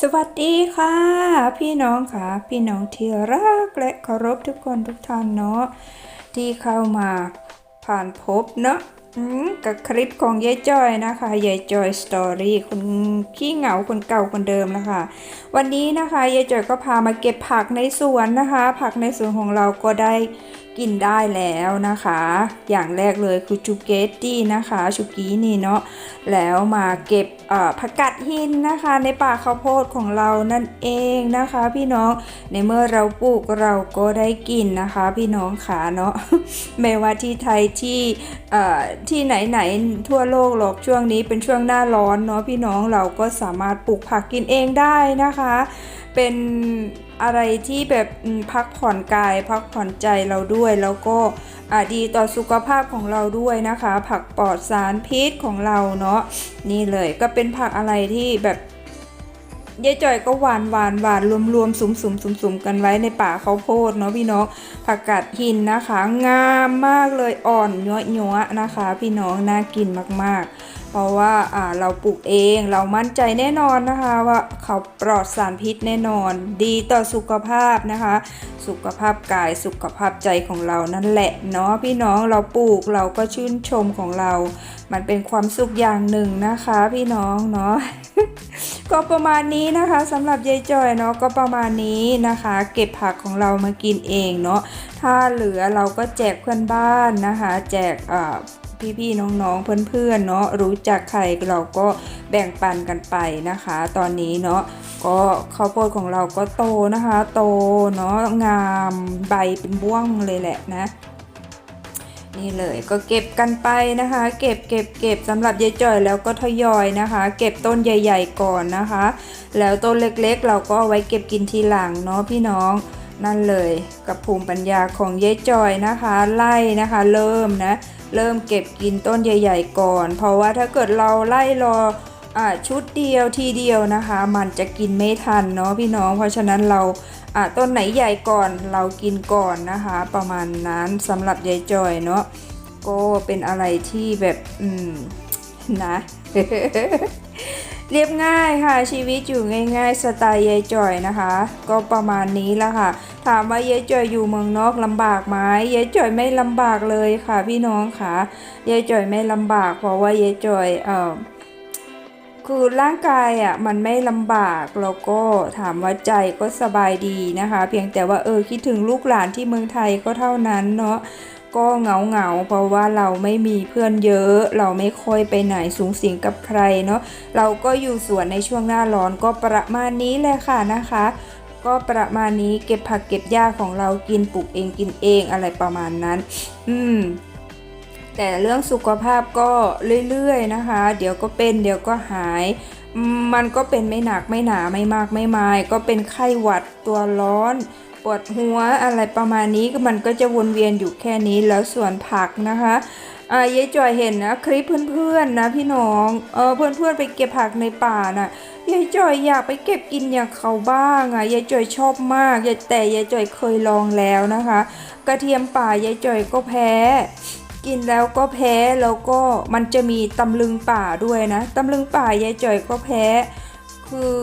สวัสดีค่ะ พี่น้องค่ะ พี่น้องที่รักและเคารพทุกคนทุกท่านเนาะที่เข้ามาผ่านพบเนาะกับคลิปของยายจอยนะคะยายจอยสตอรี่คนขี้เหงาคนเก่าคนเดิมนะคะวันนี้นะคะยายจอยก็พามาเก็บผักในสวนนะคะ ผักในสวนของเราก็ได้กินได้แล้วนะคะ อย่างแรกเลยคือจูเกตตี้นะคะชูกี้นี่เนาะแล้วมาเก็บผักกัดหินนะคะ ในป่าข้าวโพดของเรานั่นเองนะคะ พี่น้องในเมื่อเราปลูกเราก็ได้กินนะคะ พี่น้องขาเนาะไม่ว่าที่ไทยที่ที่ไหนไหนทั่วโลกหรอกช่วงนี้เป็นช่วงหน้าร้อนเนาะพี่น้องเราก็สามารถปลูกผักกินเองได้นะคะ เป็นอะไรที่แบบพักผ่อนกาย พักผ่อนใจเราด้วยแล้วก็ ดีต่อสุขภาพของเราด้วยนะคะ ผักปลอดสารพิษของเราเนาะนี่เลยก็เป็นผักอะไรที่แบบยายจ่อยก็หวานหวานหวานรวมรวมๆสุมสุมสุมสุมๆกันไว้ในป่าเขาโพดเนาะพี่น้องผักกาดหินนะคะ งามมากเลยอ่อนยัวยัวๆนะคะ พี่น้องน่ากินมากๆเพราะว่าเราปลูกเองเรามั่นใจแน่นอนนะคะ ว่าเขาปลอดสารพิษแน่นอน ดีต่อสุขภาพนะคะ สุขภาพกายสุขภาพใจของเรานั่นแหละเนาะพี่น้องเราปลูกเราก็ชื่นชมของเรา มันเป็นความสุขอย่างหนึ่งนะคะ พี่น้องเนาะก็ประมาณนี้นะคะสำหรับยายจอยเนาะก็ประมาณนี้นะคะ เก็บผักของเรามากินเองเนาะถ้าเหลือเราก็แจกเพื่อนบ้านนะคะ แจก พี่ๆน้องๆเพื่อนๆเนาะรู้จักใครเราก็แบ่งปันกันไปนะคะ ตอนนี้เนาะก็ข้าวโพดของเราก็โตนะคะ โตเนาะงามใบเป็นบ้วงเลยแหละนะนี่เลยก็เก็บกันไปนะคะ เก็บเก็บเก็บสำหรับยายจ่อยแล้วก็ทยอยนะคะ เก็บต้นใหญ่ ๆ ก่อนนะคะ แล้วต้นเล็กๆ เราก็เอาไว้เก็บกินทีหลังเนาะพี่น้องนั่นเลยกับภูมิปัญญาของยายจอยนะคะ ไล่นะคะ เริ่มนะ เริ่มเก็บกินต้นใหญ่ ๆ ก่อน เพราะว่าถ้าเกิดเราไล่รออชุดเดียวทีเดียวนะคะ มันจะกินไม่ทันเนาะพี่น้อง เพราะฉะนั้นเราอ่าต้นไหนใหญ่ก่อนเรากินก่อนนะคะ ประมาณนั้นสำหรับยายจอยเนาะก็เป็นอะไรที่แบบ อืม นะ เรียบง่ายค่ะ ชีวิตอยู่ง่าย ๆ สไตล์ยายจ่อยนะคะ ก็ประมาณนี้ละค่ะ ถามว่ายายจ่อยอยู่เมืองนอกลำบากไหมยายจ่อยไม่ลำบากเลยค่ะ พี่น้องค่ะยายจ่อยไม่ลำบาก เพราะว่ายายจ่อยเอ่อคือร่างกายอะมันไม่ลำบากแล้วก็ถามว่าใจก็สบายดีนะคะ เพียงแต่ว่าเออคิดถึงลูกหลานที่เมืองไทยก็เท่านั้นเนาะ ก็เหงาเหงาๆเพราะว่าเราไม่มีเพื่อนเยอะ เราไม่ค่อยไปไหนสูงสิงกับใครเนาะเราก็อยู่สวนในช่วงหน้าร้อนก็ประมาณนี้แหละค่ะนะคะ ก็ประมาณนี้เก็บผักเก็บหญ้าของเรากินปลูกเองกินเองอะไรประมาณนั้น อืมแต่เรื่องสุขภาพก็เรื่อยๆนะคะ เดี๋ยวก็เป็นเดี๋ยวก็หายมมันก็เป็นไม่หนักไม่หนาไม่มากไม่มาย ก็เป็นไข้หวัดตัวร้อน ปวดหัวอะไรประมาณนี้มันก็จะวนเวียนอยู่แค่นี้แล้วส่วนผักนะคะอ่ายายจอยเห็นนะคลิปเพื่อนๆนะพี่น้องเออเพื่อนๆไปเก็บผักในป่าน่ะยายจอยอยากไปเก็บกินอย่างเขาบ้างอะยายจอยชอบมากยายแต่ยายจอยเคยลองแล้วนะคะ กระเทียมป่ายายจอยก็แพ้ กินแล้วก็แพ้แล้วก็มันจะมีตำลึงป่าด้วยนะตำลึงป่ายายจ่อยก็แพ้ คือ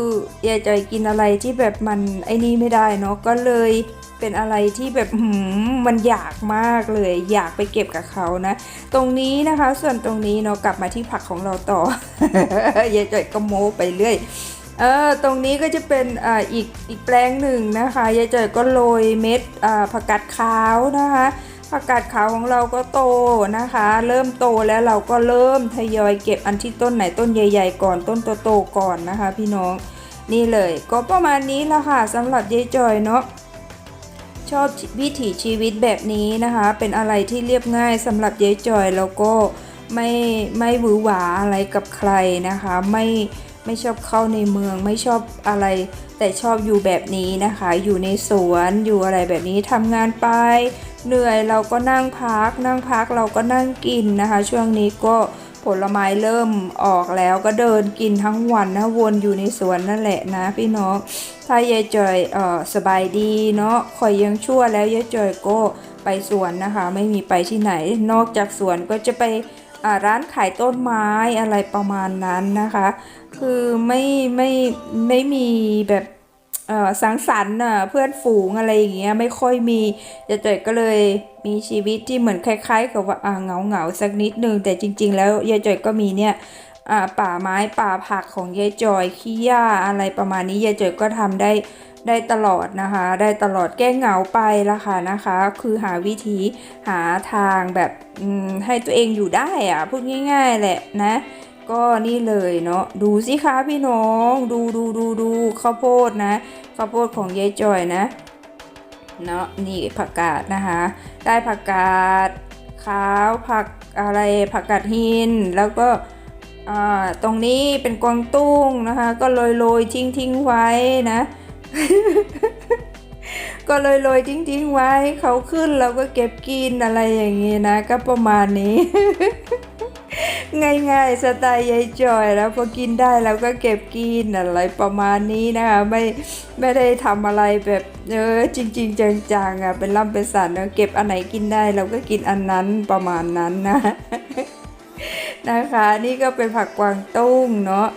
ยายจ่อยกินอะไรที่แบบมันไอ้นี่ไม่ได้เนาะก็เลยเป็นอะไรที่แบบหืมมันอยากมากเลย อยากไปเก็บกับเขานะ ตรงนี้นะคะ ส่วนตรงนี้เนาะกลับมาที่ผักของเราต่อยายจอยก็โม้ไปเรื่อยเออตรงนี้ก็จะเป็นอ่าอีกอีกแปลงหนึ่งนะคะยายจอยก็โรยเม็ดอ่าผักกาดขาวนะคะ ผักกาดขาวของเราก็โตนะคะ เริ่มโตแล้วเราก็เริ่มทยอยเก็บอันที่ต้นไหนต้นใหญ่ ๆ ก่อนต้นโตๆก่อนนะคะ พี่น้องนี่เลยก็ประมาณนี้ละค่ะสำหรับยายจอยเนาะชอบวิถีชีวิตแบบนี้นะคะ เป็นอะไรที่เรียบง่ายสำหรับยายจอยแล้วก็ไม่ไม่หวือหวาอะไรกับใครนะคะ ไม่ไม่ชอบเข้าในเมืองไม่ชอบอะไร แต่ชอบอยู่แบบนี้นะคะ อยู่ในสวนอยู่อะไรแบบนี้ทำงานไป เหนื่อยเราก็นั่งพัก นั่งพักเราก็นั่งกินนะคะ ช่วงนี้ก็ผลไม้เริ่มออกแล้วก็เดินกินทั้งวันนะวนอยู่ในสวนนั่นแหละนะพี่น้องถ้ายายจอยเออสบายดีเนาะคอยยังชั่วแล้วยายจอยก็ไปสวนนะคะ ไม่มีไปที่ไหน นอกจากสวนก็จะไปร้านขายต้นไม้อะไรประมาณนั้นนะคะ คือไม่ไม่ไม่มีแบบ สังสรรค์เพื่อนฝูงอะไรอย่างเงี้ยไม่ค่อยมียายจ่อยก็เลยมีชีวิตที่เหมือนคล้าย ๆ กับว่าเหงาเหงาๆสักนิดนึงแต่จริง ๆ แล้วยายจ่อยก็มีเนี่ยป่าไม้ป่าผักของยายจ่อยขี้หญ้าอะไรประมาณนี้ยายจ่อยก็ทำได้ได้ตลอดนะคะ ได้ตลอดแก้เหงาไปละค่ะนะคะ คือหาวิธีหาทางแบบให้ตัวเองอยู่ได้อะพูดง่าย ๆ แหละนะ ก็นี่เลยเนาะดูสิคะพี่น้อง ดูดูดูดูข้าวโพดนะข้าวโพดของยายจอยนะเนาะนี่ผักกาดนะคะ ได้ผักกาดขาวผักอะไรผักกาดหิน แล้วก็ตรงนี้เป็นกวางตุ้งนะคะ ก็โรยโรยทิ้งทิ้งไว้นะ ก็เลยโรยทิ้งทิ้งไว้เขาขึ้นเราก็เก็บกินอะไรอย่างงี้นะ ก็ประมาณนี้ ง่ายๆสไตล์ยายจอย แล้วพอกินได้เราก็เก็บกินอะไรประมาณนี้นะคะไม่ไม่ได้ทำอะไรแบบเออจริง ๆ จังๆอะเป็นล่ำเป็นสันนะเก็บอันไหนกินได้เราก็กินอันนั้นประมาณนั้นนะนะคะนี่ก็เป็นผักกวางตุ้งเนาะ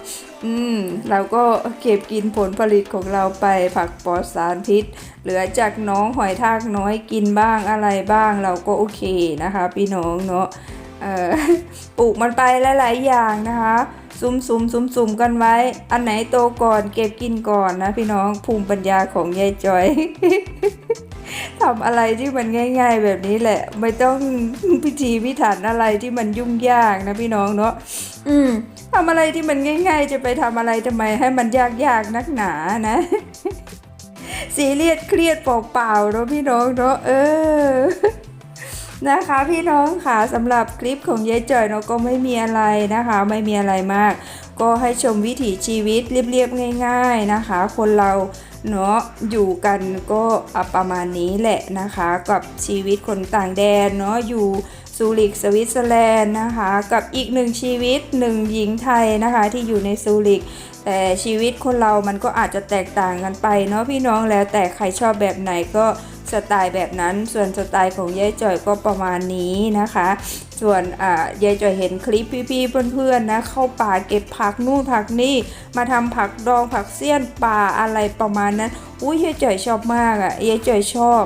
อืมเราก็เก็บกินผลผลิตของเราไปผักปลอดสารพิษ เหลือจากน้องหอยทากน้อยกินบ้างอะไรบ้างเราก็โอเคนะคะ พี่น้องเนาะ ปลูกมันไปหลาย ๆ อย่างนะคะซุ่มซุมซุมซุมกันไว้ อันไหนโตก่อนเก็บกินก่อนนะพี่น้องภูมิปัญญาของยายจอยทำอะไรที่มันง่าย ๆ แบบนี้แหละ ไม่ต้องพิธีพิถันอะไรที่มันยุ่งยากนะพี่น้องเนาะอืมทำอะไรที่มันง่าย ๆ จะไปทำอะไรทำไมให้มันยากๆนักหนานะซีเรียสเครียดเปล่าๆเนาะพี่น้องเนาะเออ นะคะพี่น้องค่ะสำหรับคลิปของยายจ่อยเนาะก็ไม่มีอะไรนะคะ ไม่มีอะไรมาก ก็ให้ชมวิถีชีวิตเรียบๆง่าย ๆนะคะ คนเราเนาะอยู่กันก็อะประมาณนี้แหละนะคะ กับชีวิตคนต่างแดนเนาะอยู่ซูริกสวิตเซอร์แลนด์นะคะ กับอีกหนึ่งชีวิตหนึ่งหญิงไทยนะคะ ที่อยู่ในซูริกแต่ชีวิตคนเรามันก็อาจจะแตกต่างกันไปเนาะพี่น้องแล้วแต่ใครชอบแบบไหนก็ สไตล์แบบนั้น ส่วนสไตล์ของยายจ่อยก็ประมาณนี้นะคะ ส่วนอ่ายายจ่อยเห็นคลิปพี่ๆเพื่อนๆนะเข้าป่าเก็บผักนู่นผักนี่มาทำผักดองผักเสี้ยนป่าอะไรประมาณนั้นอุ้ยยายจ่อยชอบมากอะ่ะยายจ่อยชอบ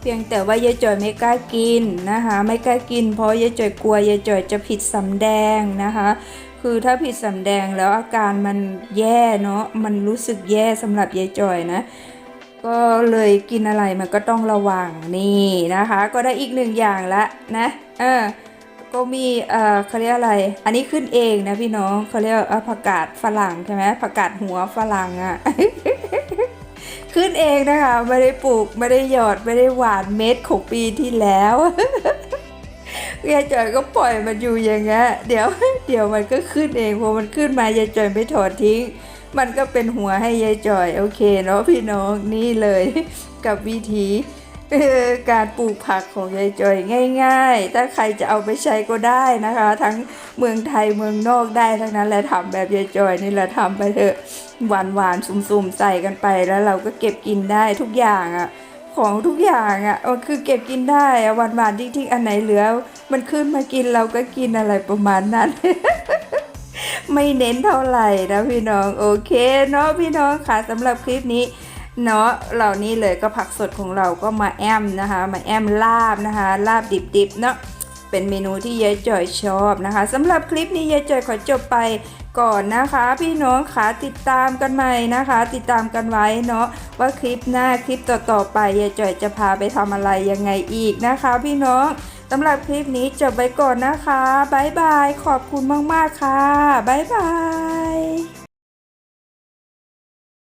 เพียงแต่ว่ายายจ่อยไม่กล้ากินนะคะไม่กล้ากิน เพราะยายจ่อยกลัวยายจ่อยจะผิดสำแดงนะคะคือถ้าผิดสำแดงแล้วอาการมันแย่เนาะมันรู้สึกแย่สำหรับยายจ่อยนะ ก็เลยกินอะไรมันก็ต้องระวังนี่นะคะ ก็ได้อีกหนึ่งอย่างละนะเออก็มีเอ่อเขาเรียกอะไร อันนี้ขึ้นเองนะพี่น้องเขาเรียกว่าผักกาดฝรั่งใช่ไหมผักกาดหัวฝรั่งอะขึ้นเองนะคะไม่ได้ปลูกไม่ได้หยอดไม่ได้หวานเม็ดของปีที่แล้วยายจอยก็ปล่อยมันอยู่อย่างเงี้ยเดี๋ยว เดี๋ยวมันก็ขึ้นเองพอมันขึ้นมายายจอยไม่ถอดทิ้ง มันก็เป็นหัวให้ยายจอย โอเคเนาะพี่น้องนี่เลยกับวิธีการปลูกผักของยายจอยง่าย ๆ ถ้าใครจะเอาไปใช้ก็ได้นะคะ ทั้งเมืองไทยเมืองนอกได้ทั้งนั้นแหละทำแบบยายจอยนี่แหละทำไปเถอะหวานๆสุ่มๆใส่กันไปแล้วเราก็เก็บกินได้ทุกอย่างอะของทุกอย่างอะ่ะมันคือเก็บกินได้อะหวานหวานๆทิ้งๆอันไหนเหลือ มันขึ้นมากินเราก็กินอะไรประมาณนั้น ไม่เน้นเท่าไหร่นะพี่น้องโอเคเนาะพี่น้องค่ะสำหรับคลิปนี้เนาะเหล่านี้เลยก็ผักสดของเราก็มาแอมนะคะ มาแอมลาบนะคะ ลาบดิบๆเนาะเป็นเมนูที่ยายจอยชอบนะคะสำหรับคลิปนี้ยายจอยขอจบไปก่อนนะคะ พี่น้องค่ะติดตามกันใหม่นะคะ ติดตามกันไว้เนาะว่าคลิปหน้าคลิปต่อๆไปยายจอยจะพาไปทำอะไรยังไงอีกนะคะ พี่น้อง สำหรับคลิปนี้จบไปก่อนนะคะ บ๊ายบาย ขอบคุณมาก ๆ ค่ะ บ๊ายบาย